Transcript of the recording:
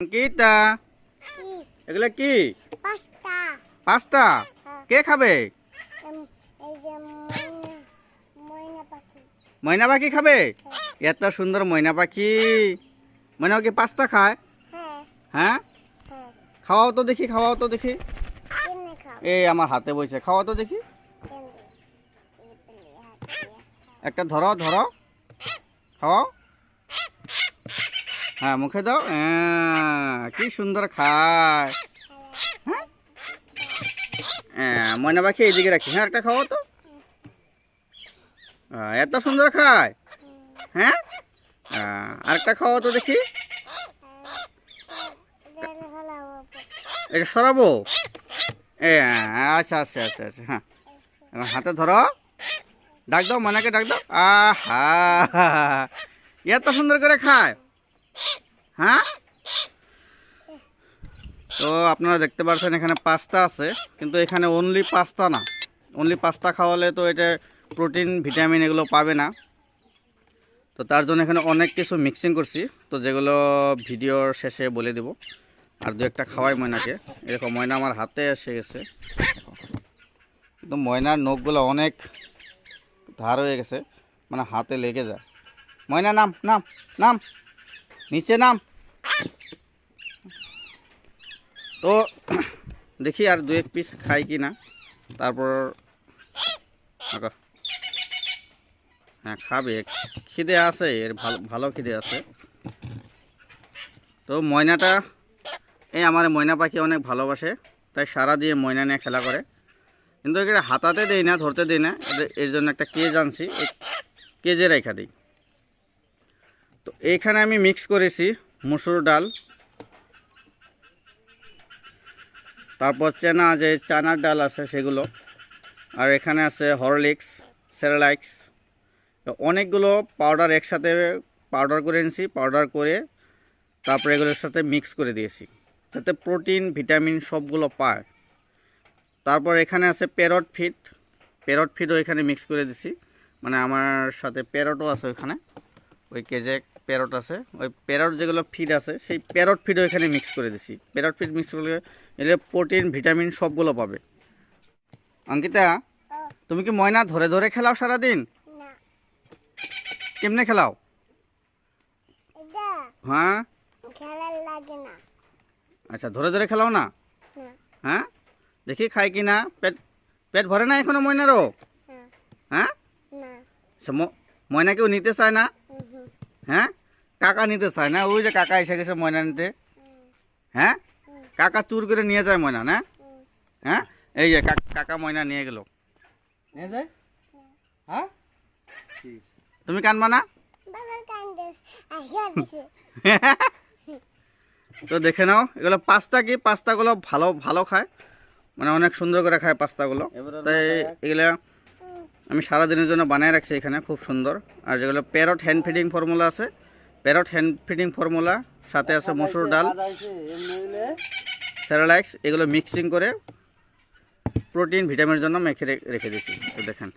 অঙ্কিতা কি এগুলো কি? পাস্তা। পাস্তা? হ্যাঁ। কে খাবে? ময়না পাখি। পাখি খাবে? এত সুন্দর ময়না পাখি। ময়না কি পাস্তা খায়? হ্যাঁ। হ্যাঁ? হ্যাঁ। খাওয়াও তো দেখি খাওয়াও তো দেখি। এই আমার হাতে বসে খাওয়াও তো দেখি। একটা ধরো ধরো খাওয়াও। হ্যাঁ মুখে দাও। আহ, কি সুন্দর খায়। হ্যাঁ? হ্যাঁ, ময়না পাখি এইদিকে রাখি। হ্যাঁ একটা খাওয়াও তো। এত সুন্দর খায়। হ্যাঁ? আরেকটা খাওয়া তো দেখি। এটা সরাবো? এ আচ্ছা আচ্ছা আচ্ছা আচ্ছা হ্যাঁ। হাতে ধরো। ডাক দাও মনাকে ডাক দাও। আহা! এত সুন্দর করে খায়। হ্যাঁ? তো আপনারা দেখতে পাচ্ছেন এখানে পাস্তা আছে, কিন্তু এখানে অনলি পাস্তা না। অনলি পাস্তা খাওয়ালে তো এটা প্রোটিন ভিটামিন এগুলো পাবে না। তো তার জন্য এখানে অনেক কিছু মিক্সিং করছি। তো যেগুলো ভিডিওর শেষে বলে দেব। আর দু একটা খাওয়াই ময়নাকে। এরকম ময়না আমার হাতে এসে গেছে। কিন্তু ময়নার নখগুলো অনেক ধার হয়ে গেছে। মানে হাতে লেগে যায়। ময়না, নাম নাম নাম। নিচে নাম তো দেখি আর দু এক পিস খাই কি না তারপর হ্যাঁ খাবে খিদে আছে এর ভালো ভালো খিদে আছে তো ময়নাটা এই আমার ময়না পাখি অনেক ভালোবাসে তাই সারা দিয়ে ময়না নিয়ে খেলা করে কিন্তু এখানে হাতাতে দেই না ধরতে দেই না এর জন্য একটা কেজ আনছি কেজে রেখা দিই তো এইখানে আমি মিক্স করেছি মুসুর ডাল। তারপর চেনা যে চানার ডাল আছে সেগুলো। আর এখানে আছে হরলিক্স, সেরেলাইক্স। অনেকগুলো পাউডার একসাথে পাউডার করে এনেছি পাউডার করে তারপরে এগুলোর সাথে মিক্স করে দিয়েছি। যাতে প্রোটিন ভিটামিন সবগুলো পায়। তারপর এখানে আছে প্যারট ফিট প্যারট ফিটও এখানে মিক্স করে দিছি। মানে আমার সাথে প্যারটও আছে ওইখানে। ওই কেজে প্যারট আছে ওই প্যারট যেগুলো ফিড আছে সেই প্যারট ফিডও এখানে মিক্স করে দিছি। প্যারট ফিড মিক্স করলে এলে প্রোটিন ভিটামিন সবগুলো পাবে। অঙ্কিতা তুমি কি ময়না ধরে ধরে খেলাও সারাদিন? কেমনে খেলাও? হ্যাঁ? আচ্ছা ধরে ধরে খেলাও না? হ্যাঁ? দেখি খাই কি না? পেট পেট ভরে না এখনও ময়নারও? হ্যাঁ? আচ্ছা, ম- ময়না কেউ নিতে চায় না? হ্যাঁ? কাকা নিতে চায় না? ওই যে কাকা এসে গেছে ময়না নিতে। হ্যাঁ? কাকা চুর করে নিয়ে যায় ময়না না? হ্যাঁ? এই যে কাকা ময়না নিয়ে গেল। নিয়ে যায়? হ্যাঁ? তুমি কানবা না? তো দেখে নাও এগুলো পাস্তা কি? পাস্তাগুলো ভালো ভালো খায়। মানে অনেক সুন্দর করে খায় পাস্তাগুলো। তাই এগুলো আমি সারাদিনের জন্য বানিয়ে রাখছি এখানে খুব সুন্দর। আর যেগুলো প্যারট হ্যান্ড ফিডিং ফর্মুলা আছে প্যারট হ্যান্ড ফিটিং ফর্মুলা সাথে আছে মসুর ডাল স্যারালাইক্স এগুলো মিক্সিং করে প্রোটিন ভিটামিনের জন্য মেখে রেখে দিচ্ছি তো দেখেন।